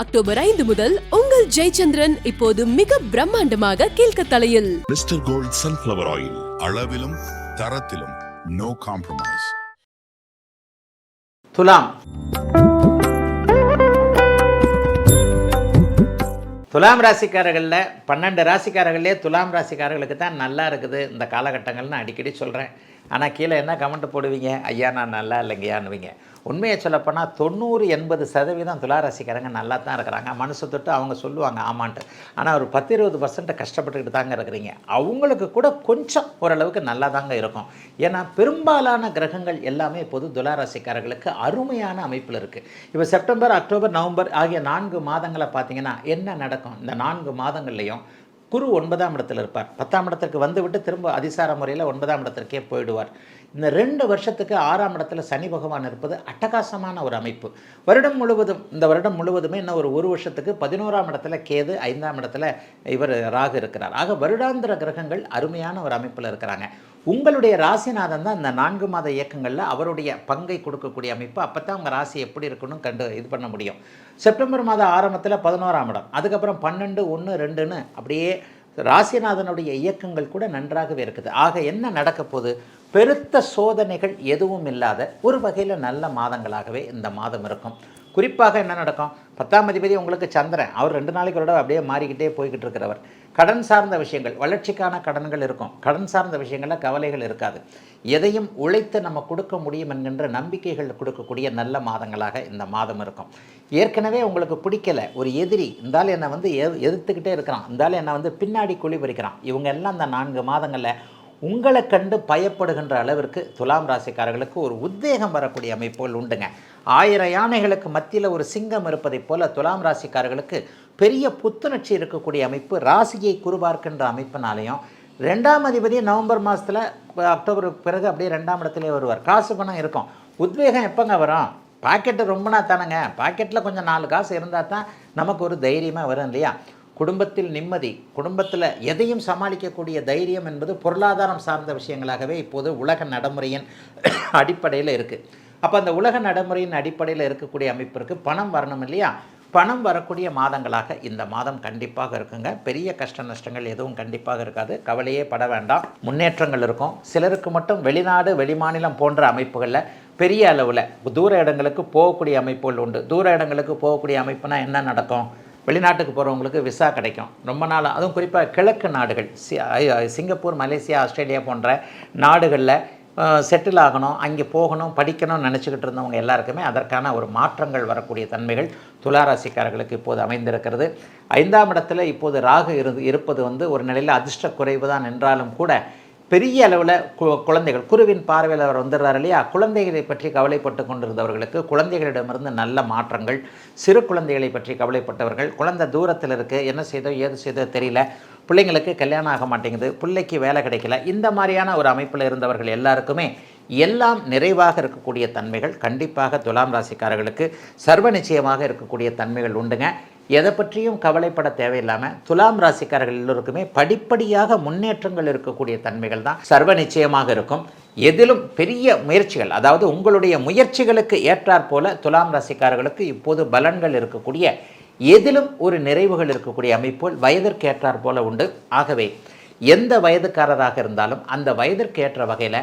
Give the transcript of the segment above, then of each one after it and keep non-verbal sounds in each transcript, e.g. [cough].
October ஐந்து முதல் உங்கள் ஜெயச்சந்திரன் இப்போது மிக பிரம்மாண்டமாக கீழ்கத்தலையில் மிஸ்டர் கோல்ட் சன்ஃப்ளவர் ஆயில் அளவிலும் தரத்திலும் நோ காம்ப்ரமைஸ் துலாம். துலாம் ராசிக்காரர்களில் பன்னெண்டு ராசிக்காரர்களே துலாம் ராசிக்காரர்களுக்கு தான் நல்லா இருக்குது இந்த காலகட்டங்கள்னு அடிக்கடி சொல்கிறேன் ஆனால் கீழே என்ன கமெண்ட் போடுவீங்க? ஐயா நான் நல்லா இல்லைங்கயான்னுவீங்க உண்மையை சொல்லப்போனால் தொண்ணூறு எண்பது சதவீதம் துலாரசிக்காரங்க நல்லா தான் இருக்கிறாங்க. மனசு தொட்டு அவங்க சொல்லுவாங்க ஆமான்ட்டு. ஆனால் ஒரு பத்து இருபது பர்சன்ட் கஷ்டப்பட்டுக்கிட்டு தாங்க இருக்கிறீங்க. அவங்களுக்கு கூட கொஞ்சம் ஓரளவுக்கு நல்லா தாங்க இருக்கும். ஏன்னா பெரும்பாலான கிரகங்கள் எல்லாமே பொது துளாராசிக்காரர்களுக்கு அருமையான அமைப்பில் இருக்குது இப்போ செப்டம்பர் அக்டோபர் நவம்பர் ஆகிய நான்கு மாதங்களை பார்த்தீங்கன்னா என்ன நடக்கும்? இந்த நான்கு மாதங்கள்லையும் குரு ஒன்பதாம் இடத்துல இருப்பார். பத்தாம் இடத்திற்கு வந்துவிட்டு திரும்ப அதிசார முறையில் ஒன்பதாம் இடத்திற்கே போயிடுவார். இந்த ரெண்டு வருஷத்துக்கு ஆறாம் இடத்துல சனி பகவான் இருப்பது அட்டகாசமான ஒரு அமைப்பு. வருடம் முழுவதும் இந்த வருடம் முழுவதுமே இன்னும் ஒரு ஒரு வருஷத்துக்கு பதினோராம் இடத்துல கேது ஐந்தாம் இடத்துல இவர் ராகு இருக்கிறார். ஆக வருடாந்திர கிரகங்கள் அருமையான ஒரு அமைப்பில் இருக்கிறாங்க. உங்களுடைய ராசிநாதன் தான் இந்த நான்கு மாத இயக்கங்களில் அவருடைய பங்கை கொடுக்கக்கூடிய அமைப்பு. அப்போ தான் உங்கள் ராசி எப்படி இருக்கணும் கண்டு இது பண்ண முடியும். செப்டம்பர் மாத ஆரம்பத்தில் பதினோராம் இடம். அதுக்கப்புறம் பன்னெண்டு ஒன்று ரெண்டுன்னு அப்படியே ராசிநாதனுடைய இயக்கங்கள் கூட நன்றாகவே இருக்குது. ஆக என்ன நடக்க போகுது? பெருத்த சோதனைகள் எதுவும் இல்லாத ஒரு வகையில் நல்ல மாதங்களாகவே இந்த மாதம் இருக்கும். குறிப்பாக என்ன நடக்கும்? பத்தாம் அதிபதி உங்களுக்கு சந்திரன். அவர் ரெண்டு நாளைக்கு ஒரு அப்படியே மாறிக்கிட்டே போய்கிட்டு இருக்கிறவர். கடன் சார்ந்த விஷயங்கள் வளர்ச்சிக்கான கடன்கள் இருக்கும். கடன் சார்ந்த விஷயங்களில் கவலைகள் இருக்காது. எதையும் உழைத்து நம்ம கொடுக்க முடியும் என்கின்ற நம்பிக்கைகள் கொடுக்கக்கூடிய நல்ல மாதங்களாக இந்த மாதம் இருக்கும். ஏற்கனவே உங்களுக்கு பிடிக்கல. ஒரு எதிரி இருந்தாலும் என்னை வந்து எது எதிர்த்துக்கிட்டே இருக்கிறான். இருந்தாலும் என்னை வந்து பின்னாடி குழி பறிக்கிறான். இவங்க எல்லாம் இந்த நான்கு மாதங்களில் உங்களை கண்டு பயப்படுகின்ற அளவிற்கு துலாம் ராசிக்காரர்களுக்கு ஒரு உத்வேகம் வரக்கூடிய அமைப்புகள் உண்டுங்க. ஆயிரம் யானைகளுக்கு மத்தியில் ஒரு சிங்கம் இருப்பதைப் போல துலாம் ராசிக்காரர்களுக்கு பெரிய புத்துணர்ச்சி இருக்கக்கூடிய அமைப்பு ராசியை குறுபார்க்கின்ற அமைப்பினாலையும். ரெண்டாம் அதிபதி நவம்பர் மாதத்தில் அக்டோபருக்கு பிறகு அப்படியே ரெண்டாம் இடத்துலேயே வருவார். காசு பணம் இருக்கும். உத்வேகம் எப்போங்க வரும்? பாக்கெட்டு ரொம்பனா தானேங்க. பாக்கெட்டில் கொஞ்சம் நாலு காசு இருந்தால் தான் நமக்கு ஒரு தைரியமாக வரும் இல்லையா? குடும்பத்தில் நிம்மதி குடும்பத்தில் எதையும் சமாளிக்கக்கூடிய தைரியம் என்பது பொருளாதாரம் சார்ந்த விஷயங்களாகவே இப்போது உலக நடைமுறையின் [coughs] அடிப்படையில் இருக்குது அப்போ அந்த உலக நடைமுறையின் அடிப்படையில் இருக்கக்கூடிய அமைப்பிற்கு பணம் வரணும் இல்லையா? பணம் வரக்கூடிய மாதங்களாக இந்த மாதம் கண்டிப்பாக இருக்குங்க. பெரிய கஷ்ட நஷ்டங்கள் எதுவும் கண்டிப்பாக இருக்காது. கவலையே பட வேண்டாம். முன்னேற்றங்கள் இருக்கும். சிலருக்கு மட்டும் வெளிநாடு வெளிமாநிலம் போன்ற அமைப்புகளில் பெரிய அளவில் தூர இடங்களுக்கு போகக்கூடிய அமைப்புகள் உண்டு. தூர இடங்களுக்கு போகக்கூடிய அமைப்புனா என்ன நடக்கும்? வெளிநாட்டுக்கு போகிறவங்களுக்கு விசா கிடைக்கும். ரொம்ப நாள் அதுவும் குறிப்பாக கிழக்கு நாடுகள் சிங்கப்பூர் மலேசியா ஆஸ்திரேலியா போன்ற நாடுகளில் செட்டில் ஆகணும் அங்கே போகணும் படிக்கணும்னு நினச்சிக்கிட்டு இருந்தவங்க எல்லாருக்குமே அதற்கான ஒரு மாற்றங்கள் வரக்கூடிய தன்மைகள் துளாராசிக்காரர்களுக்கு இப்போது அமைந்திருக்கிறது. ஐந்தாம் இடத்துல இப்போது ராகு இருந்து இருப்பது வந்து ஒரு நிலையில் அதிர்ஷ்ட குறைவு தான் என்றாலும் கூட பெரிய அளவில் கு குழந்தைகள் குருவின் பார்வையில் அவர் வந்துடுறார் இல்லையா? குழந்தைகளை பற்றி கவலைப்பட்டு கொண்டிருந்தவர்களுக்கு குழந்தைகளிடமிருந்து நல்ல மாற்றங்கள் சிறு குழந்தைகளை பற்றி கவலைப்பட்டவர்கள் குழந்தை தூரத்தில் இருக்குது என்ன செய்தோ ஏது செய்தோ தெரியல. பிள்ளைங்களுக்கு கல்யாணம் ஆக மாட்டேங்குது பிள்ளைக்கு வேலை கிடைக்கல இந்த மாதிரியான ஒரு அமைப்பில் இருந்தவர்கள் எல்லாருக்குமே எல்லாம் நிறைவாக இருக்கக்கூடிய தன்மைகள் கண்டிப்பாக துலாம் ராசிக்காரர்களுக்கு சர்வ நிச்சயமாக இருக்கக்கூடிய தன்மைகள் உண்டுங்க. எதை பற்றியும் கவலைப்பட தேவையில்லாமல் துலாம் ராசிக்காரர்கள் எல்லோருக்குமே படிப்படியாக முன்னேற்றங்கள் இருக்கக்கூடிய தன்மைகள் தான் சர்வ நிச்சயமாக இருக்கும். எதிலும் பெரிய முயற்சிகள் அதாவது உங்களுடைய முயற்சிகளுக்கு ஏற்றாற்போல துலாம் ராசிக்காரர்களுக்கு இப்போது பலன்கள் இருக்கக்கூடிய எதிலும் ஒரு நிறைவுகள் இருக்கக்கூடிய அமைப்பு வயதிற்கேற்றார் போல உண்டு. ஆகவே எந்த வயதுக்காரராக இருந்தாலும் அந்த வயதிற்கு ஏற்ற வகையில்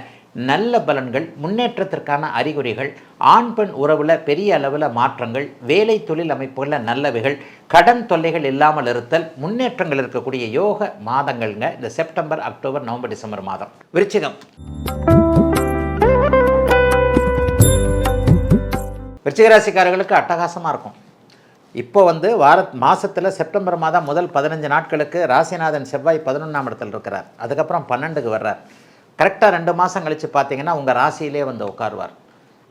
நல்ல பலன்கள் முன்னேற்றத்திற்கான அறிகுறிகள் ஆண் பெண் உறவில் பெரிய அளவில் மாற்றங்கள் வேலை தொழில் அமைப்புகளில் நல்லவைகள் கடன் தொல்லைகள் இல்லாமல் இருத்தல் முன்னேற்றங்கள் இருக்கக்கூடிய யோக மாதங்கள்ங்க. இந்த செப்டம்பர் அக்டோபர் நவம்பர் டிசம்பர் மாதம். விருச்சிகம். விருச்சிகராசிக்காரர்களுக்கு அட்டகாசமாக இருக்கும். இப்போ வந்து வார மாதத்தில் செப்டம்பர் மாதம் முதல் பதினஞ்சு நாட்களுக்கு ராசிநாதன் செவ்வாய் பதினொன்றாம் இடத்துல இருக்கிறார். அதுக்கப்புறம் பன்னெண்டுக்கு வர்றார். கரெக்டாக ரெண்டு மாதம் கழித்து பார்த்தீங்கன்னா உங்கள் ராசியிலே வந்து உட்காருவார்.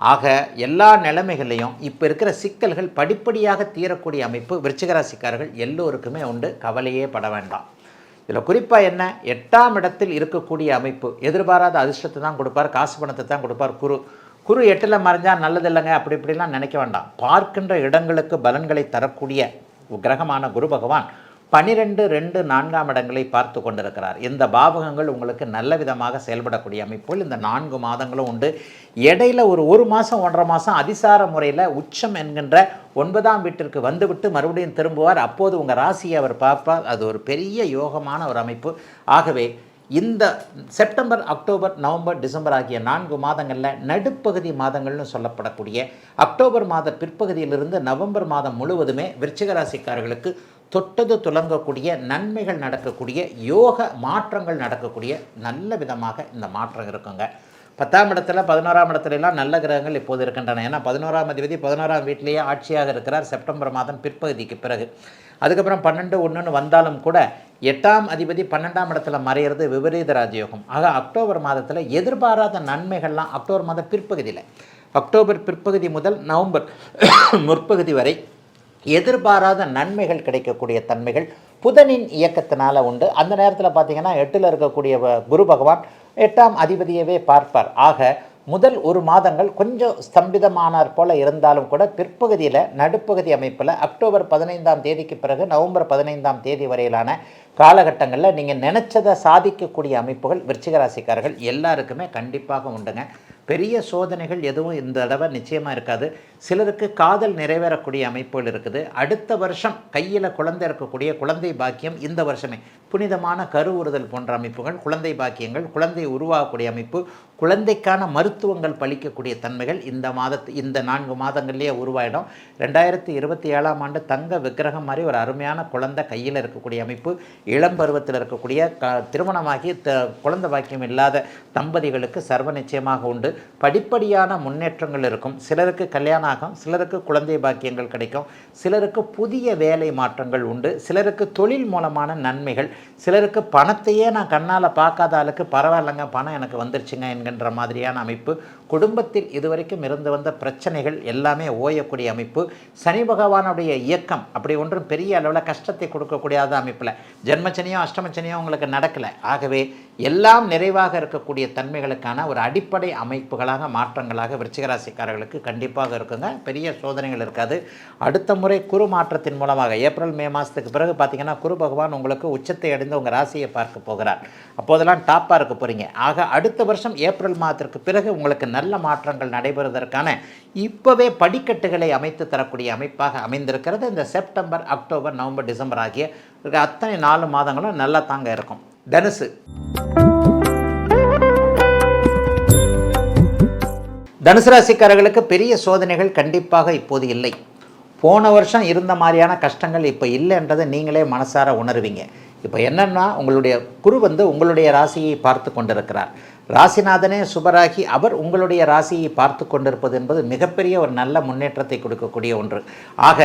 ஆக எல்லா நிலைமைகளையும் இப்போ இருக்கிற சிக்கல்கள் படிப்படியாக தீரக்கூடிய அமைப்பு விருச்சிகராசிக்காரர்கள் எல்லோருக்குமே உண்டு. கவலையே பட வேண்டாம். இதில் குறிப்பாக என்ன? எட்டாம் இடத்தில் இருக்கக்கூடிய அமைப்பு. எதிர்பாராத அதிர்ஷ்டத்தை தான் கொடுப்பார். காசு பணத்தை தான் கொடுப்பார். குரு குரு எட்டில் மறைஞ்சால் நல்லது இல்லைங்க அப்படி இப்படிலாம் நினைக்க வேண்டாம். பார்க்கின்ற இடங்களுக்கு பலன்களை தரக்கூடிய கிரகமான குரு பகவான் பனிரெண்டு ரெண்டு நான்காம் இடங்களை பார்த்து கொண்டிருக்கிறார். இந்த பாவகங்கள் உங்களுக்கு நல்ல விதமாக செயல்படக்கூடிய அமைப்பில் இந்த நான்கு மாதங்களும் உண்டு. இடையில ஒரு ஒரு மாதம் ஒன்றரை மாதம் அதிசார முறையில் உச்சம் என்கின்ற ஒன்பதாம் வீட்டிற்கு வந்துவிட்டு மறுபடியும் திரும்புவார். அப்போது உங்கள் ராசியை அவர் பார்ப்பார். அது ஒரு பெரிய யோகமான ஒரு அமைப்பு. ஆகவே இந்த செப்டம்பர் அக்டோபர் நவம்பர் டிசம்பர் ஆகிய நான்கு மாதங்களில் நடுப்பகுதி மாதங்கள்னு சொல்லப்படக்கூடிய அக்டோபர் மாத பிற்பகுதியிலிருந்து நவம்பர் மாதம் முழுவதுமே விருச்சிக ராசிக்காரர்களுக்கு தொட்டது துலங்கக்கூடிய நன்மைகள் நடக்கக்கூடிய யோக மாற்றங்கள் நடக்கக்கூடிய நல்ல விதமாக இந்த மாற்றம் இருக்குங்க. பத்தாம் இடத்துல பதினோராம் இடத்துலலாம் நல்ல கிரகங்கள் இப்போது இருக்கின்றன. ஏன்னா பதினோராம் அதிபதி பதினோராம் வீட்டிலேயே ஆட்சியாக இருக்கிறார் செப்டம்பர் மாதம் பிற்பகுதிக்கு பிறகு. அதுக்கப்புறம் பன்னெண்டு ஒன்றுன்னு வந்தாலும் கூட எட்டாம் அதிபதி பன்னெண்டாம் இடத்துல மறையிறது விபரீத ராஜயோகம். ஆக அக்டோபர் மாதத்தில் எதிர்பாராத நன்மைகள்லாம் அக்டோபர் மாத பிற்பகுதியில். அக்டோபர் பிற்பகுதி முதல் நவம்பர் [coughs] முற்பகுதி வரை எதிர்பாராத நன்மைகள் கிடைக்கக்கூடிய தன்மைகள் புதனின் இயக்கத்தினால உண்டு. அந்த நேரத்தில் பார்த்தீங்கன்னா எட்டில் இருக்கக்கூடிய வ- குரு பகவான் எட்டாம் அதிபதியவே பார்ப்பார். ஆக முதல் ஒரு மாதங்கள் கொஞ்சம் ஸ்தம்பிதமானார் போல இருந்தாலும் கூட பிற்பகுதியில் நடுப்பகுதி அமைப்பில் அக்டோபர் பதினைந்தாம் தேதிக்கு பிறகு நவம்பர் பதினைந்தாம் தேதி வரையிலான காலகட்டங்களில் நீங்கள் நினச்சதை சாதிக்கக்கூடிய அமைப்புகள் விருச்சிகராசிக்காரர்கள் எல்லாருக்குமே கண்டிப்பாக உண்டுங்க. பெரிய சோதனைகள் எதுவும் இந்த தடவை நிச்சயமாக இருக்காது. சிலருக்கு காதல் நிறைவேறக்கூடிய அமைப்புகள் இருக்குது. அடுத்த வருஷம் கையில் குழந்தை இருக்கக்கூடிய குழந்தை பாக்கியம் இந்த வருஷமே. புனிதமான கருவுறுதல் போன்ற அமைப்புகள் குழந்தை பாக்கியங்கள் குழந்தை உருவாகக்கூடிய அமைப்பு குழந்தைக்கான மருத்துவங்கள் பழிக்கக்கூடிய தன்மைகள் இந்த மாதத்து இந்த நான்கு மாதங்கள்லேயே உருவாயிடும். ரெண்டாயிரத்தி இருபத்தி ஏழாம் ஆண்டு தங்க விக்கிரகம் மாதிரி ஒரு அருமையான குழந்தை கையில் இருக்கக்கூடிய அமைப்பு இளம் பருவத்தில் இருக்கக்கூடிய க திருமணமாகி த குழந்தை பாக்கியம் இல்லாத தம்பதிகளுக்கு சர்வ நிச்சயமாக உண்டு. படிப்படியான முன்னேற்றங்கள் இருக்கும். சிலருக்கு கல்யாணம் ஆகும் சிலருக்கு குழந்தை பாக்கியங்கள் கிடைக்கும். சிலருக்கு புதிய வேலை மாற்றங்கள் உண்டு. சிலருக்கு தொழில் மூலமான நன்மைகள். சிலருக்கு பணத்தையே நான் கண்ணால் பார்க்காத ஆளுக்கு பரவாயில்லைங்க பணம் எனக்கு வந்துருச்சுங்க என்கின்ற மாதிரியான அமைப்பு. குடும்பத்தில் இதுவரைக்கும் இருந்து வந்த பிரச்சனைகள் எல்லாமே ஓயக்கூடிய அமைப்பு. சனி பகவானுடைய இயக்கம் அப்படி ஒன்றும் பெரிய அளவில் கஷ்டத்தை கொடுக்கக்கூடியாத அமைப்பில். ஜென்மச்சனியோ அஷ்டமச்சனியோ உங்களுக்கு நடக்கலை. ஆகவே எல்லாம் நிறைவாக இருக்கக்கூடிய தன்மைகளுக்கான ஒரு அடிப்படை அமைப்புகளாக மாற்றங்களாக விருச்சிகராசிக்காரர்களுக்கு கண்டிப்பாக இருக்குங்க. பெரிய சோதனைகள் இருக்காது. அடுத்த முறை குரு மாற்றத்தின் மூலமாக ஏப்ரல் மே மாதத்துக்கு பிறகு பார்த்தீங்கன்னா குரு பகவான் உங்களுக்கு உச்சத்தை அடைந்து உங்கள் ராசியை பார்க்க போகிறார். அப்போதெல்லாம் டாப்பாக இருக்க போகிறீங்க ஆக அடுத்த வருஷம் ஏப்ரல் மாதத்திற்கு பிறகு உங்களுக்கு நல்ல மாற்றங்கள் நடைபெறுவதற்கான இப்போவே படிக்கட்டுகளை அமைத்து தரக்கூடிய அமைப்பாக அமைந்திருக்கிறது. இந்த செப்டம்பர் அக்டோபர் நவம்பர் டிசம்பர் ஆகிய அத்தனை நாலு மாதங்களும் நல்லா தாங்க இருக்கும். தனுசு. தனுசு ராசிக்காரர்களுக்கு பெரிய சோதனைகள் கண்டிப்பாக இப்போது இல்லை. போன வருஷம் இருந்த மாதிரியான கஷ்டங்கள் இப்போ இல்லைன்றதை நீங்களே மனசார உணர்வீங்க. இப்போ என்னன்னா உங்களுடைய குரு வந்து உங்களுடைய ராசியை பார்த்து கொண்டிருக்கிறார். ராசிநாதனே சுபராகி அவர் உங்களுடைய ராசியை பார்த்து கொண்டிருப்பது என்பது மிகப்பெரிய ஒரு நல்ல முன்னேற்றத்தை கொடுக்கக்கூடிய ஒன்று. ஆக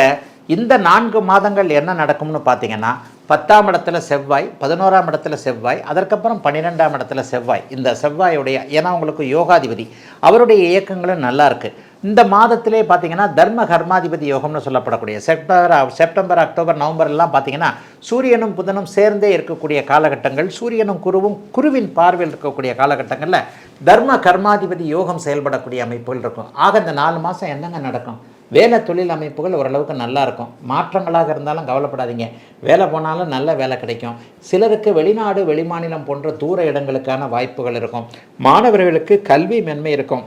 இந்த நான்கு மாதங்கள் என்ன நடக்கும்னு பார்த்தீங்கன்னா பத்தாம் இடத்துல செவ்வாய் பதினோராம் இடத்துல செவ்வாய் அதற்கப்புறம் பன்னிரெண்டாம் இடத்துல செவ்வாய். இந்த செவ்வாயுடைய ஏன்னா உங்களுக்கு யோகாதிபதி. அவருடைய இயக்கங்களும் நல்லாயிருக்கு இந்த மாதத்திலே பார்த்தீங்கன்னா தர்ம கர்மாதிபதி யோகம்னு சொல்லப்படக்கூடிய செப்டம்பர் செப்டம்பர் அக்டோபர் நவம்பர் எல்லாம் பார்த்தீங்கன்னா சூரியனும் புதனும் சேர்ந்தே இருக்கக்கூடிய காலகட்டங்கள் சூரியனும் குருவும் குருவின் பார்வையில் இருக்கக்கூடிய காலகட்டங்களில் தர்ம கர்மாதிபதி யோகம் செயல்படக்கூடிய அமைப்புகள் இருக்கும். ஆக இந்த நாலு மாதம் என்னங்க நடக்கும்? வேலை தொழில் அமைப்புகள் ஓரளவுக்கு நல்லா இருக்கும். மாற்றங்களாக இருந்தாலும் கவலைப்படாதீங்க. வேலை போனாலும் நல்ல வேலை கிடைக்கும். சிலருக்கு வெளிநாடு வெளிமாநிலம் போன்ற தூர இடங்களுக்கான வாய்ப்புகள் இருக்கும். மாணவர்களுக்கு கல்வி மென்மை இருக்கும்.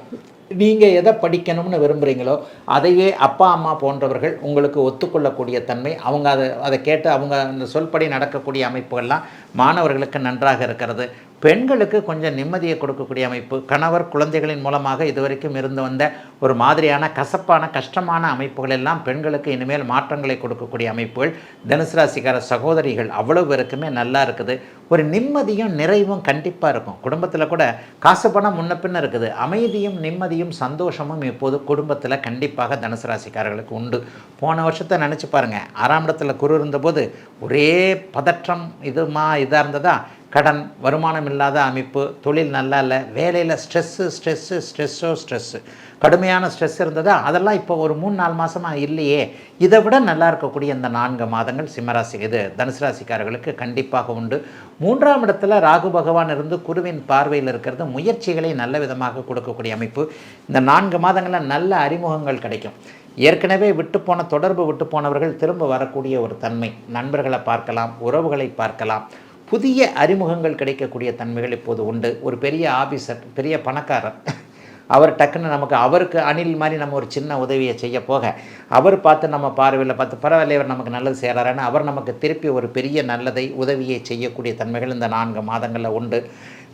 நீங்கள் எதை படிக்கணும்னு விரும்புகிறீங்களோ அதையே அப்பா அம்மா போன்றவர்கள் உங்களுக்கு ஒத்துக்கொள்ளக்கூடிய தன்மை அவங்க அதை அதை கேட்டு அவங்க அந்த சொல்படி நடக்கக்கூடிய அமைப்புகள்லாம் மாணவர்களுக்கு நன்றாக இருக்கிறது. பெண்களுக்கு கொஞ்சம் நிம்மதியை கொடுக்கக்கூடிய அமைப்பு. கணவர் குழந்தைகளின் மூலமாக இதுவரைக்கும் இருந்து வந்த ஒரு மாதிரியான கசப்பான கஷ்டமான அமைப்புகள் எல்லாம் பெண்களுக்கு இனிமேல் மாற்றங்களை கொடுக்கக்கூடிய அமைப்புகள். தனுசு ராசிக்கார சகோதரிகள் அவ்வளவு பேருக்குமே நல்லா இருக்குது. ஒரு நிம்மதியும் நிறைவும் கண்டிப்பாக இருக்கும். குடும்பத்தில் கூட காசு பணம் முன்ன பின்ன இருக்குது. அமைதியும் நிம்மதியும் சந்தோஷமும் இப்போது குடும்பத்தில் கண்டிப்பாக தனுசு ராசிக்காரர்களுக்கு உண்டு. போன வருஷத்தை நினச்சி பாருங்கள் ஆறாம் இடத்துல குரு இருந்தபோது ஒரே பதற்றம் இதுமா இதாக இருந்ததா? கடன் வருமானம் இல்லாத அமைப்பு தொழில் நல்லா இல்லை வேலையில் ஸ்ட்ரெஸ்ஸு ஸ்ட்ரெஸ்ஸு ஸ்ட்ரெஸ்ஸோ ஸ்ட்ரெஸ்ஸு கடுமையான ஸ்ட்ரெஸ் இருந்ததா. அதெல்லாம் இப்போ ஒரு மூணு நாலு மாதமாக இல்லையே. இதை விட நல்லா இருக்கக்கூடிய இந்த நான்கு மாதங்கள் சிம்மராசி இது தனுசு ராசிக்காரர்களுக்கு கண்டிப்பாக உண்டு. மூன்றாம் இடத்துல ராகு பகவான் இருந்து குருவின் பார்வையில் இருக்கிறது முயற்சிகளை நல்ல விதமாக கொடுக்கக்கூடிய அமைப்பு. இந்த நான்கு மாதங்களில் நல்ல அறிமுகங்கள் கிடைக்கும். ஏற்கனவே விட்டு போன தொடர்பு விட்டு போனவர்கள் திரும்ப வரக்கூடிய ஒரு தன்மை. நண்பர்களை பார்க்கலாம் உறவுகளை பார்க்கலாம். புதிய அறிமுகங்கள் கிடைக்கக்கூடிய தன்மைகள் இப்போது உண்டு. ஒரு பெரிய ஆஃபீஸர் பெரிய பணக்காரர் அவர் டக்குன்னு நமக்கு அவருக்கு அணில் மாதிரி நம்ம ஒரு சின்ன உதவியை செய்ய போக அவர் பார்த்து நம்ம பார்வையில் பார்த்து பரவாயில்ல இவர் நமக்கு நல்லது செய்கிறாருன்னு அவர் நமக்கு திருப்பி ஒரு பெரிய நல்லதை உதவியை செய்யக்கூடிய தன்மைகள் இந்த நான்கு மாதங்களில் உண்டு.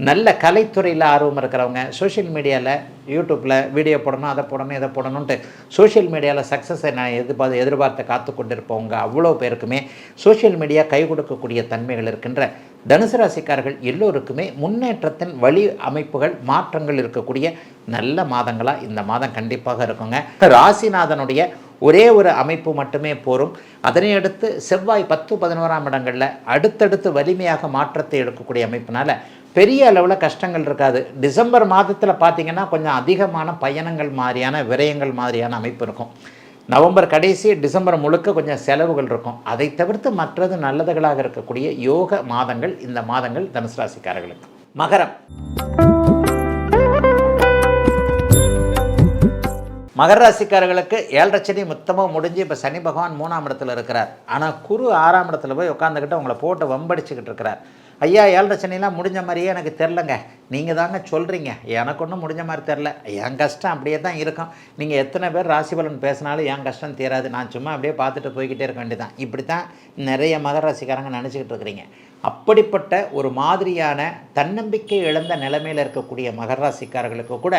நல்ல கலைத்துறையில் ஆர்வம் இருக்கிறவங்க சோஷியல் மீடியாவில் யூடியூப்பில் வீடியோ போடணும் அதை போடணும் இதை போடணுன்ட்டு சோஷியல் மீடியாவில் சக்ஸஸை நான் எதிர்பார்த்து எதிர்பார்த்து காத்து கொண்டிருப்பவங்க அவ்வளோ பேருக்குமே சோஷியல் மீடியா கை கொடுக்கக்கூடிய தன்மைகள் இருக்கின்ற தனுசு ராசிக்காரர்கள் எல்லோருக்குமே முன்னேற்றத்தின் வழி அமைப்புகள் மாற்றங்கள் இருக்கக்கூடிய நல்ல மாதங்களாக இந்த மாதம் கண்டிப்பாக இருக்குங்க. ராசிநாதனுடைய ஒரே ஒரு அமைப்பு மட்டுமே போரும். அதனை அடுத்து செவ்வாய் பத்து பதினோராம் இடங்களில் அடுத்தடுத்து வலிமையாக மாற்றத்தை எடுக்கக்கூடிய அமைப்பினால பெரிய அளவில் கஷ்டங்கள் இருக்காது. டிசம்பர் மாதத்தில் பார்த்தீங்கன்னா கொஞ்சம் அதிகமான பயணங்கள் மாதிரியான விரயங்கள் மாதிரியான அமைப்பு இருக்கும். நவம்பர் கடைசி டிசம்பர் முழுக்க கொஞ்சம் செலவுகள் இருக்கும். அதை தவிர்த்து மற்றது நல்லதுகளாக இருக்கக்கூடிய யோக மாதங்கள் இந்த மாதங்கள் தனுசு ராசிக்காரர்களுக்கு. மகரம். மகர ராசிக்காரர்களுக்கு ஏழரை சனி மொத்தமாக முடிஞ்சு இப்போ சனி பகவான் மூணாம் இடத்துல இருக்கிறார். ஆனால் குரு ஆறாம் இடத்துல போய் உட்காந்துக்கிட்டு அவங்கள போட்டு வம்படிச்சுக்கிட்டு இருக்கிறார். ஐயா ஏழரை சனிலாம் முடிஞ்ச மாதிரியே எனக்கு தெரிலங்க. நீங்கள் தாங்க சொல்கிறீங்க எனக்கு ஒன்றும் முடிஞ்ச மாதிரி தெரில. என் கஷ்டம் அப்படியே தான் இருக்கும். நீங்கள் எத்தனை பேர் ராசி பலன் பேசினாலும் என் கஷ்டம் தீராது. நான் சும்மா அப்படியே பார்த்துட்டு போய்கிட்டே இருக்க வேண்டியதான் இப்படி தான் நிறைய மகர ராசிக்காரங்க நினச்சிக்கிட்டு இருக்கிறீங்க. அப்படிப்பட்ட ஒரு மாதிரியான தன்னம்பிக்கை இழந்த நிலைமையில் இருக்கக்கூடிய மகராசிக்காரர்களுக்கு கூட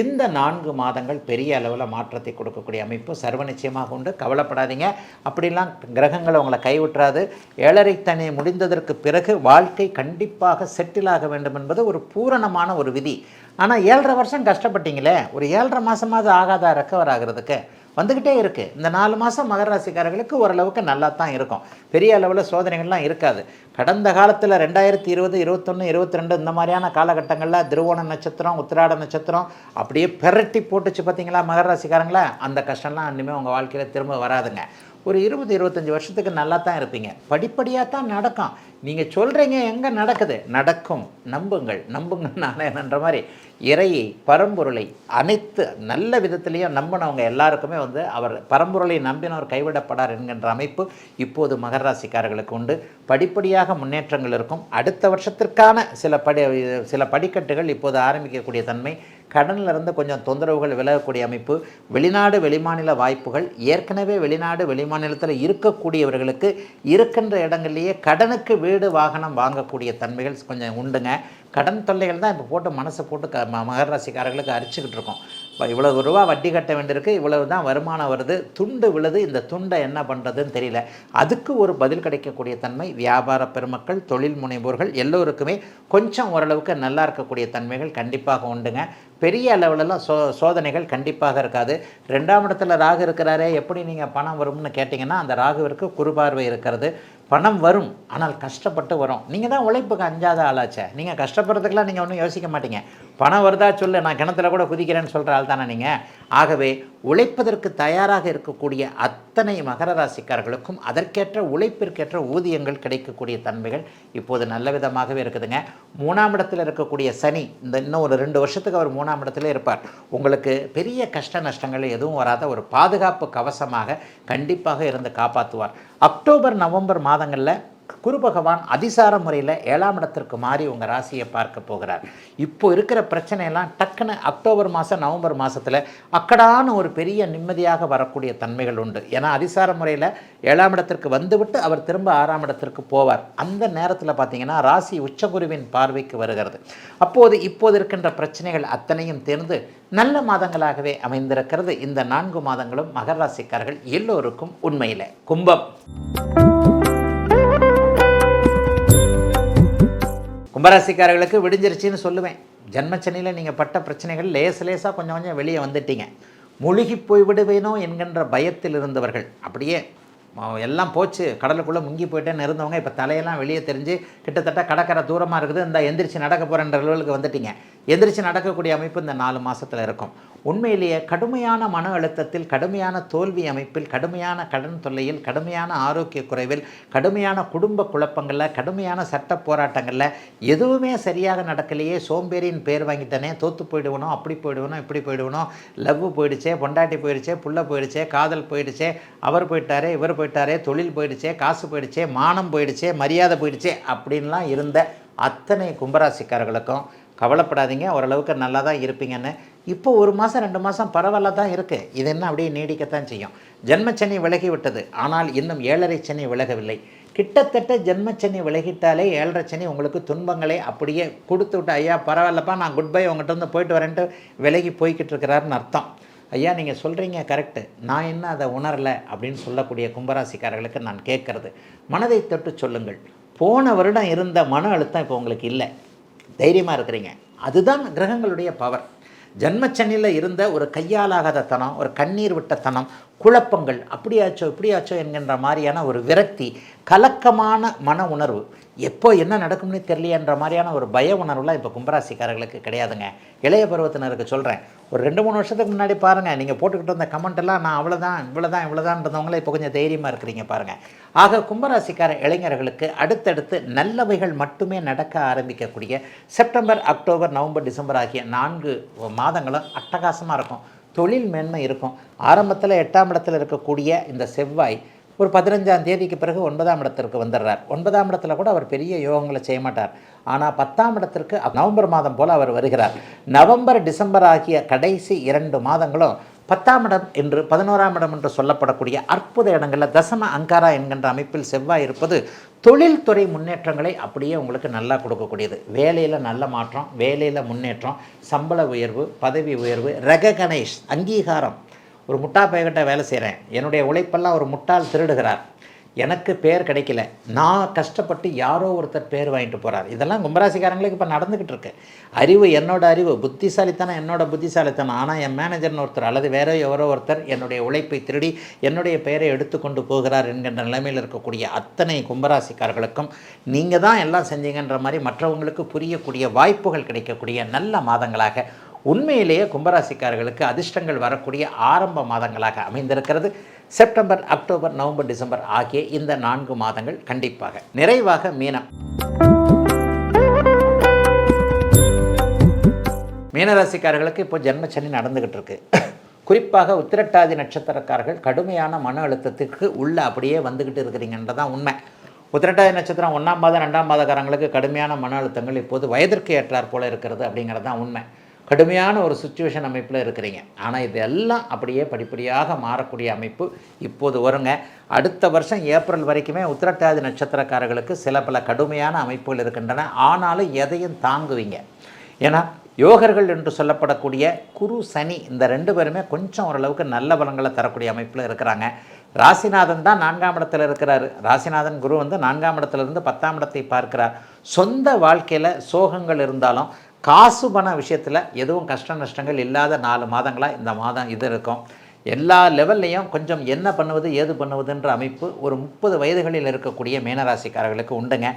இந்த நான்கு மாதங்கள் பெரிய அளவில் மாற்றத்தை கொடுக்கக்கூடிய அமைப்பு சர்வ நிச்சயமாக உண்டு. கவலைப்படாதீங்க. அப்படிலாம் கிரகங்கள் உங்களை கைவிட்டுறாது. ஏழரை தனி முடிந்ததற்கு பிறகு வாழ்க்கை கண்டிப்பாக செட்டில் ஆக வேண்டும் என்பது ஒரு பூரணமான ஒரு விதி. ஆனால் ஏழரை வருஷம் கஷ்டப்பட்டீங்களே ஒரு ஏழரை மாதமாவது ஆகாதா ரெக்கவர் ஆகிறதுக்கு? வந்துக்கிட்டே இருக்குது இந்த நாலு மாதம் மகர ராசிக்காரர்களுக்கு ஓரளவுக்கு நல்லா தான் இருக்கும். பெரிய அளவில் சோதனைகள்லாம் இருக்காது. கடந்த காலத்தில் ரெண்டாயிரத்தி இருபது இருபத்தொன்று இருபத்தி ரெண்டு இந்த மாதிரியான காலகட்டங்களில் திருவோண நட்சத்திரம் உத்திராட நட்சத்திரம் அப்படியே பெரட்டி போட்டுச்சு பார்த்தீங்களா மகர ராசிக்காரங்களா? அந்த கஷ்டம்லாம் இனிமேல் உங்கள் வாழ்க்கையில் திரும்ப வராதுங்க. ஒரு இருபது இருபத்தஞ்சி வருஷத்துக்கு நல்லா தான் இருப்பீங்க. படிப்படியாக தான் நடக்கும். நீங்கள் சொல்கிறீங்க எங்கே நடக்குது? நடக்கும். நம்புங்கள். நம்புங்கள் நானே என்ற மாதிரி இறையை பரம்பொருளை அனைத்து நல்ல விதத்துலேயும் நம்பினவங்க எல்லாருக்குமே வந்து அவர் பரம்பொருளை நம்பினவர் கைவிடப்படார் என்கின்ற அமைப்பு இப்போது மகராசிக்காரர்களுக்கு உண்டு. படிப்படியாக முன்னேற்றங்கள் இருக்கும். அடுத்த வருஷத்திற்கான சில படி சில படிக்கட்டுகள் இப்போது ஆரம்பிக்கக்கூடிய தன்மை கடனில் இருந்து கொஞ்சம் தொந்தரவுகள் விலகக்கூடிய அமைப்பு வெளிநாடு வெளிமாநில வாய்ப்புகள் ஏற்கனவே வெளிநாடு வெளிமாநிலத்தில் இருக்கக்கூடியவர்களுக்கு இருக்கின்ற இடங்கள்லேயே கடனுக்கு வீடு வாகனம் வாங்கக்கூடிய தன்மைகள் கொஞ்சம் உண்டுங்க. கடன் தொல்லைகள் தான் இப்போ போட்டு மனசை போட்டு க ம- மகர ராசிக்காரர்களுக்கு அரிச்சுக்கிட்டு இருக்கோம். இப்போ இவ்வளவு ரூபா வட்டி கட்ட வேண்டியிருக்கு இவ்வளவு தான் வருமானம் வருது துண்டு விழுது இந்த துண்டை என்ன பண்ணுறதுன்னு தெரியல. அதுக்கு ஒரு பதில் கிடைக்கக்கூடிய தன்மை வியாபார பெருமக்கள் தொழில் முனைவோர்கள் எல்லோருக்குமே கொஞ்சம் ஓரளவுக்கு நல்லா இருக்கக்கூடிய தன்மைகள் கண்டிப்பாக உண்டுங்க. பெரிய அளவுலலாம் சோ சோதனைகள் கண்டிப்பாக இருக்காது. ரெண்டாம் இடத்துல ராகு இருக்கிறாரே எப்படி நீங்கள் பணம் வரும்னு கேட்டிங்கன்னா அந்த ராகுவிற்கு குறுபார்வை இருக்கிறது. பணம் வரும் ஆனால் கஷ்டப்பட்டு வரும். நீங்கள் தான் உழைப்புக்கு அஞ்சாத ஆளாச்சே. நீங்கள் கஷ்டப்படுறதுக்கெல்லாம் நீங்கள் ஒன்றும் யோசிக்க மாட்டீங்க. பணம் வருதா சொல்லு நான் கிணத்துல கூட குதிக்கிறேன்னு சொல்கிற ஆள் தானே நீங்கள் ஆகவே உழைப்பதற்கு தயாராக இருக்கக்கூடிய அத்தனை மகர ராசிக்காரர்களுக்கும் அதற்கேற்ற உழைப்பிற்கேற்ற ஊதியங்கள் கிடைக்கக்கூடிய தன்மைகள் இப்போது நல்ல விதமாகவே இருக்குதுங்க. மூணாம் இடத்துல இருக்கக்கூடிய சனி இந்த இன்னும் ஒரு ரெண்டு வருஷத்துக்கு அவர் மூணாம் இடத்துல இருப்பார். உங்களுக்கு பெரிய கஷ்ட நஷ்டங்கள் எதுவும் வராத ஒரு பாதுகாப்பு கவசமாக கண்டிப்பாக இருந்து காப்பாற்றுவார். அக்டோபர் நவம்பர் மாதங்களில் குரு பகவான் அதிசார முறையில் ஏழாம் இடத்திற்கு மாறி உங்கள் ராசியை பார்க்க போகிறார். இப்போ இருக்கிற பிரச்சனையெல்லாம் டக்குன்னு அக்டோபர் மாதம் நவம்பர் மாதத்தில் அக்கடான ஒரு பெரிய நிம்மதியாக வரக்கூடிய தன்மைகள் உண்டு. ஏன்னா அதிசார முறையில் ஏழாம் இடத்திற்கு வந்துவிட்டு அவர் திரும்ப ஆறாம் இடத்திற்கு போவார். அந்த நேரத்தில் பார்த்தீங்கன்னா ராசி உச்சகுருவின் பார்வைக்கு வருகிறது. அப்போது இப்போது இருக்கின்ற பிரச்சனைகள் அத்தனையும் தேர்ந்து நல்ல மாதங்களாகவே அமைந்திருக்கிறது. இந்த நான்கு மாதங்களும் மகர ராசிக்காரர்கள் எல்லோருக்கும் உண்மையில். கும்பம். கும்பராசிக்காரர்களுக்கு விடிஞ்சிருச்சின்னு சொல்லுவேன். ஜென்மச்சனியில் நீங்கள் பட்ட பிரச்சனைகள் லேச லேசாக கொஞ்சம் கொஞ்சம் வெளியே வந்துட்டீங்க. முழுகி போய் விடுவேனோ என்கின்ற பயத்தில் இருந்தவர்கள் அப்படியே எல்லாம் போச்சு கடலுக்குள்ளே முங்கி போயிட்டேன்னு இருந்தவங்க இப்போ தலையெல்லாம் வெளியே தெரிஞ்சு கிட்டத்தட்ட கடற்கரை தூரமாக இருக்குது இந்த எந்திரிச்சு நடக்க போகிறன்ற லெவலுக்கு வந்துட்டீங்க. எந்திரிச்சு நடக்கக்கூடிய அமைப்பு இந்த நாலு மாதத்தில் இருக்கும். உண்மையிலேயே கடுமையான மன அழுத்தத்தில் கடுமையான தோல்வி அமைப்பில் கடுமையான கடன் தொல்லையில் கடுமையான ஆரோக்கிய குறைவில் கடுமையான குடும்ப குழப்பங்களில் கடுமையான சட்ட போராட்டங்களில் எதுவுமே சரியாக நடக்கலையே சோம்பேறியின் பேர் வாங்கிட்டனே தோற்று போயிடுவனோ அப்படி போயிடுவனோ இப்படி போயிடுவனோ லவ் போயிடுச்சே பொண்டாட்டி போயிடுச்சே புள்ள போயிடுச்சே காதல் போயிடுச்சே அவர் போயிட்டாரே இவர் போயிட்டாரே தொழில் போயிடுச்சே காசு போயிடுச்சே மானம் போயிடுச்சே மரியாதை போயிடுச்சே அப்படின்லாம் இருந்த அத்தனை கும்பராசிக்காரர்களுக்கும் கவலைப்படாதீங்க ஓரளவுக்கு நல்லா தான் இருப்பீங்கன்னு. இப்போ ஒரு மாதம் ரெண்டு மாதம் பரவாயில்ல தான் இருக்குது இது என்ன அப்படியே நீடிக்கத்தான் செய்யும். ஜென்மச்சனி விலகி விட்டது. ஆனால் இன்னும் ஏழரை சனி விலகவில்லை. கிட்டத்தட்ட ஜென்மச்சனி விலகிட்டாலே ஏழரை சனி உங்களுக்கு துன்பங்களை அப்படியே கொடுத்து விட்டு ஐயா பரவாயில்லப்பா நான் குட் பை உங்கள்கிட்ட வந்து போயிட்டு வரேன்ட்டு விலகி போய்கிட்டு இருக்கிறாருன்னு அர்த்தம். ஐயா நீங்கள் சொல்கிறீங்க கரெக்டு. நான் என்ன அதை உணரலை அப்படின்னு சொல்லக்கூடிய கும்பராசிக்காரர்களுக்கு நான் கேட்குறது. மனதை தொட்டு சொல்லுங்கள். போன வருடம் இருந்த மன அழுத்தம் இப்போ உங்களுக்கு இல்லை. தைரியமாக இருக்கிறீங்க. அதுதான் கிரகங்களுடைய பவர் ஜன்மச்சனியில் இருந்த ஒரு கையாலாகாத தனம் ஒரு கண்ணீர் விட்ட தனம் குழப்பங்கள் அப்படியாச்சோ இப்படியாச்சோ என்கின்ற மாதிரியான ஒரு விரக்தி கலக்கமான மன உணர்வு எப்போ என்ன நடக்கும்னு தெரியலையன்ற மாதிரியான ஒரு பய உணர்வுலாம் இப்போ கும்பராசிக்காரர்களுக்கு கிடையாதுங்க. இளைய பருவத்தினருக்கு சொல்கிறேன் ஒரு ரெண்டு மூணு வருஷத்துக்கு முன்னாடி பாருங்கள் நீங்கள் போட்டுக்கிட்டு வந்த கமெண்ட் எல்லாம் நான் அவ்வளோதான் இவ்வளோதான் இவ்வளோதான்றவங்களே இப்போ கொஞ்சம் தைரியமாக இருக்கிறீங்க பாருங்கள் ஆக கும்பராசிக்கார இளைஞர்களுக்கு அடுத்தடுத்து நல்லவைகள் மட்டுமே நடக்க ஆரம்பிக்கக்கூடிய செப்டம்பர் அக்டோபர் நவம்பர் டிசம்பர் ஆகிய நான்கு மாதங்களும் அட்டகாசமாக இருக்கும். தொழில் மேன்மை இருக்கும். ஆரம்பத்தில் எட்டாம் இடத்தில் இருக்கக்கூடிய இந்த செவ்வாய் ஒரு பதினஞ்சாம் தேதிக்கு பிறகு ஒன்பதாம் இடத்திற்கு வந்துடுறார். ஒன்பதாம் இடத்துல கூட அவர் பெரிய யோகங்களை செய்ய மாட்டார். ஆனால் பத்தாம் இடத்திற்கு நவம்பர் மாதம் போல் அவர் வருகிறார். நவம்பர் டிசம்பர் ஆகிய கடைசி இரண்டு மாதங்களும் பத்தாம் இடம் என்று பதினோராம் இடம் என்று சொல்லப்படக்கூடிய அற்புத இடங்களில் தசம அங்காரா என்கின்ற அமைப்பில் செவ்வாய் இருப்பது தொழில்துறை முன்னேற்றங்களை அப்படியே உங்களுக்கு நல்லா கொடுக்கக்கூடியது. வேலையில் நல்ல மாற்றம் வேலையில் முன்னேற்றம் சம்பள உயர்வு பதவி உயர்வு ரெககனைஸ் அங்கீகாரம் ஒரு முட்டா பையன்கிட்ட வேலை செய்கிறேன் என்னுடைய உழைப்பெல்லாம் ஒரு முட்டாள் திருடுகிறார். எனக்கு பேர் கிடைக்கல. நான் கஷ்டப்பட்டு யாரோ ஒருத்தர் பேர் வாங்கிட்டு போகிறார் இதெல்லாம் கும்பராசிக்காரங்களுக்கு இப்போ நடந்துக்கிட்டு இருக்கு. அறிவு என்னோட அறிவு. புத்திசாலித்தனம் என்னோட புத்திசாலித்தனம். ஆனால் என் மேனேஜர்னு ஒருத்தர் அல்லது வேற எவரோ ஒருத்தர் என்னுடைய உழைப்பை திருடி என்னுடைய பெயரை எடுத்துக்கொண்டு போகிறார் என்கின்ற நிலைமையில் இருக்கக்கூடிய அத்தனை கும்பராசிக்காரர்களுக்கும் நீங்கள் தான் எல்லாம் செஞ்சீங்கன்ற மாதிரி மற்றவங்களுக்கு புரியக்கூடிய வாய்ப்புகள் கிடைக்கக்கூடிய நல்ல மாதங்களாக உண்மையிலேயே கும்பராசிக்காரர்களுக்கு அதிர்ஷ்டங்கள் வரக்கூடிய ஆரம்ப மாதங்களாக அமைந்திருக்கிறது. செப்டம்பர் அக்டோபர் நவம்பர் டிசம்பர் ஆகிய இந்த நான்கு மாதங்கள் கண்டிப்பாக நிறைவாக மீனம் மீனராசிக்காரர்களுக்கு இப்போ ஜென்மச்சனி நடந்துக்கிட்டு இருக்கு குறிப்பாக உத்திரட்டாதி நட்சத்திரக்காரர்கள் கடுமையான மன அழுத்தத்துக்கு உள்ளே அப்படியே வந்துக்கிட்டு இருக்கிறீங்கன்றதான் உண்மை. உத்திரட்டாதி நட்சத்திரம் ஒன்றாம் மாதம் ரெண்டாம் மாதக்காரங்களுக்கு கடுமையான மன அழுத்தங்கள் இப்போது வயதிற்கு ஏற்றாற் போல இருக்கிறது அப்படிங்கிறது தான் உண்மை. கடுமையான ஒரு சுச்சுவேஷன் அமைப்பில் இருக்கிறீங்க. ஆனால் இதெல்லாம் அப்படியே படிப்படியாக மாறக்கூடிய அமைப்பு இப்போது வருங்க. அடுத்த வருஷம் ஏப்ரல் வரைக்குமே உத்திரட்டாதி நட்சத்திரக்காரர்களுக்கு சில பல கடுமையான அமைப்புகள் இருக்கின்றன. ஆனாலும் எதையும் தாங்குவீங்க. ஏன்னா யோகர்கள் என்று சொல்லப்படக்கூடிய குரு சனி இந்த ரெண்டு பேருமே கொஞ்சம் ஓரளவுக்கு நல்ல பலங்களை தரக்கூடிய அமைப்பில் இருக்கிறாங்க. ராசிநாதன் தான் நான்காம் இடத்துல இருக்கிறாரு. ராசிநாதன் குரு வந்து நான்காம் இடத்துல இருந்து பத்தாம் இடத்தை பார்க்கிறார். சொந்த வாழ்க்கையில் சோகங்கள் இருந்தாலும் காசு பண விஷயத்தில் எதுவும் கஷ்ட நஷ்டங்கள் இல்லாத நாலு மாதங்களாக இந்த மாதம் இது இருக்கும். எல்லா லெவல்லையும் கொஞ்சம் என்ன பண்ணுவது ஏது பண்ணுவதுன்ற அமைப்பு ஒரு முப்பது வயதுகளில் இருக்கக்கூடிய மீனராசிக்காரர்களுக்கு உண்டுங்க.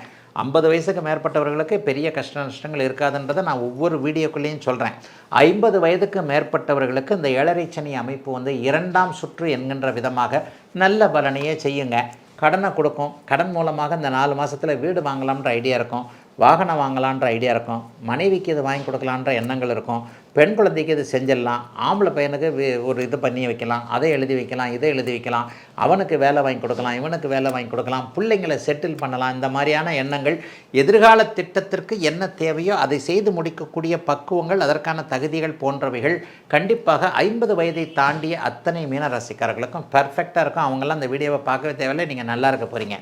ஐம்பது வயசுக்கு மேற்பட்டவர்களுக்கு பெரிய கஷ்ட நஷ்டங்கள் இருக்காதுன்றதை நான் ஒவ்வொரு வீடியோக்குள்ளேயும் சொல்கிறேன் ஐம்பது வயதுக்கு மேற்பட்டவர்களுக்கு இந்த ஏழரை சனி அமைப்பு வந்து இரண்டாம் சுற்று என்கின்ற விதமாக நல்ல பலனையே செய்யுங்க. கடனை கொடுக்கும். கடன் மூலமாக இந்த நாலு மாதத்தில் வீடு வாங்கலாம்ன்ற ஐடியா இருக்கும். வாகனம் வாங்கலான்ற ஐடியா இருக்கும். மனைவிக்கு இது வாங்கி கொடுக்கலான்ற எண்ணங்கள் இருக்கும். பெண் குழந்தைக்கு இது செஞ்சிடலாம். ஆம்பளை பையனுக்கு ஒரு இது பண்ணி வைக்கலாம். அதை எழுதி வைக்கலாம் இதை எழுதி வைக்கலாம். அவனுக்கு வேலை வாங்கி கொடுக்கலாம் இவனுக்கு வேலை வாங்கி கொடுக்கலாம். பிள்ளைங்களை செட்டில் பண்ணலாம். இந்த மாதிரியான எண்ணங்கள் எதிர்கால திட்டத்திற்கு என்ன தேவையோ அதை செய்து முடிக்கக்கூடிய பக்குவங்கள் அதற்கான தகுதிகள் போன்றவைகள் கண்டிப்பாக ஐம்பது வயதை தாண்டிய அத்தனை ரசிகர்களுக்கும் பர்ஃபெக்ட்டாக இருக்கும். அவங்களாம் அந்த வீடியோவை பார்க்கவே தேவையில்லை. நீங்கள் நல்லா இருக்க போகிறீங்க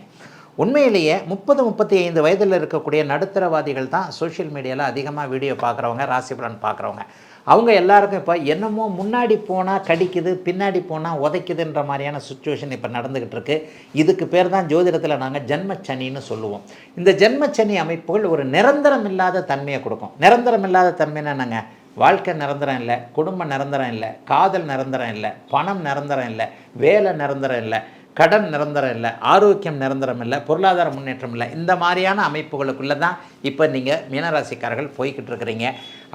உண்மையிலேயே முப்பது முப்பத்தி ஐந்து வயதில் இருக்கக்கூடிய நடுத்தரவாதிகள் தான் சோஷியல் மீடியாவில் அதிகமாக வீடியோ பார்க்குறவங்க ராசி பலன் பார்க்குறவங்க. அவங்க எல்லாருக்கும் இப்போ என்னமோ முன்னாடி போனால் கடிக்குது பின்னாடி போனால் உதைக்குதுன்ற மாதிரியான சுச்சுவேஷன் இப்போ நடந்துக்கிட்டு இருக்கு. இதுக்கு பேர் தான் ஜோதிடத்தில் நாங்கள் ஜென்மச்சனின்னு சொல்லுவோம். இந்த ஜென்மச்சனி அமைப்புகள் ஒரு நிரந்தரம் இல்லாத தன்மையை கொடுக்கும். நிரந்தரம் இல்லாத தன்மைன்னா என்னங்க? வாழ்க்கை நிரந்தரம் இல்லை குடும்பம் நிரந்தரம் இல்லை காதல் நிரந்தரம் இல்லை பணம் நிரந்தரம் இல்லை வேலை நிரந்தரம் இல்லை. கடன் நிரந்தரம் இல்லை ஆரோக்கியம் நிரந்தரம் இல்லை பொருளாதார முன்னேற்றம் இல்லை. இந்த மாதிரியான அமைப்புகளுக்குள்ளே தான் இப்போ நீங்கள் மீனராசிக்காரர்கள் போய்கிட்டு இருக்கிறீங்க.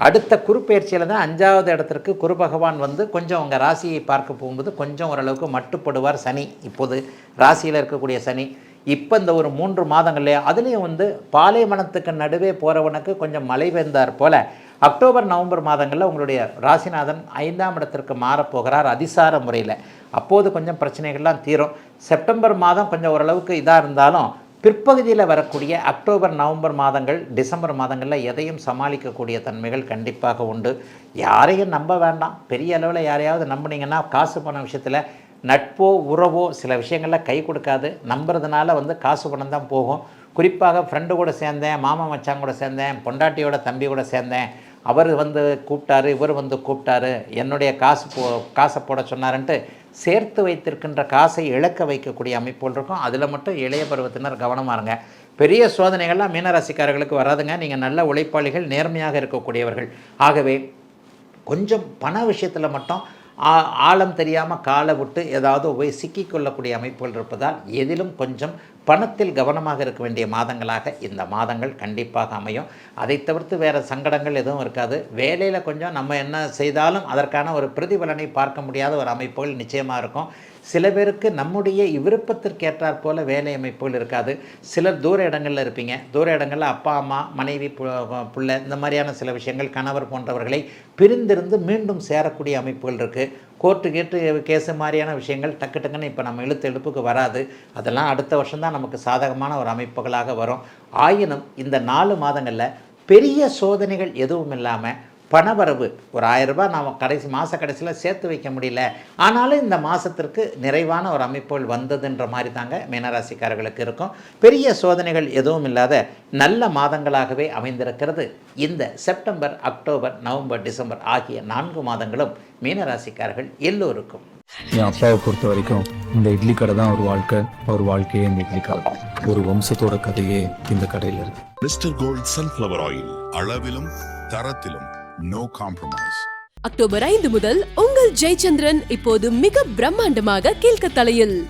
அடுத்த குறுப்பெயர்ச்சியில் தான் அஞ்சாவது இடத்திற்கு குரு பகவான் வந்து கொஞ்சம் உங்கள் ராசியை பார்க்க போகும்போது கொஞ்சம் ஓரளவுக்கு மட்டுப்படுவார் சனி. இப்போது ராசியில் இருக்கக்கூடிய சனி. இப்போ இந்த ஒரு மூன்று மாதங்கள்லையே அதுலேயும் வந்து பாலைமனத்துக்கு நடுவே போகிறவனுக்கு கொஞ்சம் மழை பெய்ந்தார் போல அக்டோபர் நவம்பர் மாதங்களில் உங்களுடைய ராசிநாதன் ஐந்தாம் இடத்திற்கு மாறப்போகிறார் அதிசார முறையில். அப்போது கொஞ்சம் பிரச்சனைகள்லாம் தீரும். செப்டம்பர் மாதம் கொஞ்சம் ஓரளவுக்கு இதாக இருந்தாலும் பிற்பகுதியில் வரக்கூடிய அக்டோபர் நவம்பர் மாதங்கள் டிசம்பர் மாதங்களில் எதையும் சமாளிக்கக்கூடிய தன்மைகள் கண்டிப்பாக உண்டு. யாரையும் நம்ப வேண்டாம். பெரிய அளவில் யாரையாவது நம்புனீங்கன்னா காசு போன விஷயத்தில் நட்போ உறவோ சில விஷயங்களில் கை கொடுக்காது. நம்புறதுனால வந்து காசு பணம் தான் போகும். குறிப்பாக ஃப்ரெண்டு கூட சேர்ந்தேன் மாமா மச்சான் கூட சேர்ந்தேன் பொண்டாட்டியோட தம்பி கூட சேர்ந்தேன். அவர் வந்து கூப்பிட்டாரு இவர் வந்து கூப்பிட்டாரு என்னுடைய காசு போ காசை போட சொன்னாருன்ட்டு சேர்த்து வைத்திருக்கின்ற காசை இழக்க வைக்கக்கூடிய அமைப்புகள் இருக்கும். அதில் மட்டும் இளைய பருவத்தினர் கவனமாக இருங்க. பெரிய சோதனைகள்லாம் மீனராசிக்காரர்களுக்கு வராதுங்க. நீங்கள் நல்ல உழைப்பாளிகள் நேர்மையாக இருக்கக்கூடியவர்கள். ஆகவே கொஞ்சம் பண விஷயத்தில் மட்டும் ஆழம் தெரியாமல் காலை விட்டு ஏதாவது போய் சிக்கிக்கொள்ளக்கூடிய அமைப்புகள் இருப்பதால் எதிலும் கொஞ்சம் பணத்தில் கவனமாக இருக்க வேண்டிய மாதங்களாக இந்த மாதங்கள் கண்டிப்பாக அமையும். அதை தவிர்த்து வேறு சங்கடங்கள் எதுவும் இருக்காது. வேலையில் கொஞ்சம் நம்ம என்ன செய்தாலும் அதற்கான ஒரு பிரதிபலனை பார்க்க முடியாத ஒரு அமைப்புகள் நிச்சயமாக இருக்கும். சில பேருக்கு நம்முடைய விருப்பத்திற்கு ஏற்றாற் போல வேலை அமைப்புகள் இருக்காது. சிலர் தூர இடங்களில் இருப்பீங்க. தூர இடங்களில் அப்பா அம்மா மனைவி பு- பிள்ளை இந்த மாதிரியான சில விஷயங்கள் கணவர் போன்றவர்களை பிரிந்திருந்து மீண்டும் சேரக்கூடிய அமைப்புகள் இருக்குது கோர்ட்டு கேட்டு கேஸு மாதிரியான விஷயங்கள் டக்கு டக்குன்னு இப்போ நம்ம இழுத்து எழுப்புக்கு வராது. அதெல்லாம் அடுத்த வருஷம்தான் நமக்கு சாதகமான ஒரு அமைப்புகளாக வரும். ஆயினும் இந்த நாலு மாதங்களில் பெரிய சோதனைகள் எதுவும் இல்லாமல் பணவரவு. ஒரு ஆயிரம் ரூபாய் நாம் கடைசி மாத கடைசியில் சேர்த்து வைக்க முடியல. ஆனாலும் இந்த மாதத்திற்கு நிறைவான ஒரு அமைப்புகள் வந்ததுன்ற மாதிரி தாங்க மீனராசிக்காரர்களுக்கு இருக்கும். பெரிய சோதனைகள் எதுவும் இல்லாத நல்ல மாதங்களாகவே அமைந்திருக்கிறது. இந்த செப்டம்பர் அக்டோபர் நவம்பர் டிசம்பர் ஆகிய நான்கு மாதங்களும் மீனராசிக்காரர்கள் எல்லோருக்கும். என் அப்பாவை பொறுத்த வரைக்கும் இந்த இட்லி கடை தான் ஒரு வாழ்க்கை. ஒரு வாழ்க்கையே இந்த இட்லி கடை. ஒரு வம்சத்தோட கதையே இந்த கடையில் இருக்கு. மிஸ்டர் கோல்ட் சன்ஃப்ளவர் ஆயில் அளவிலும் தரத்திலும். நோ காம்ப்ரமைஸ் அக்டோபர் ஐந்து முதல் உங்கள் ஜெயச்சந்திரன் இப்போது மிக பிரம்மாண்டமாக கீழ்க்கத்தலையில்.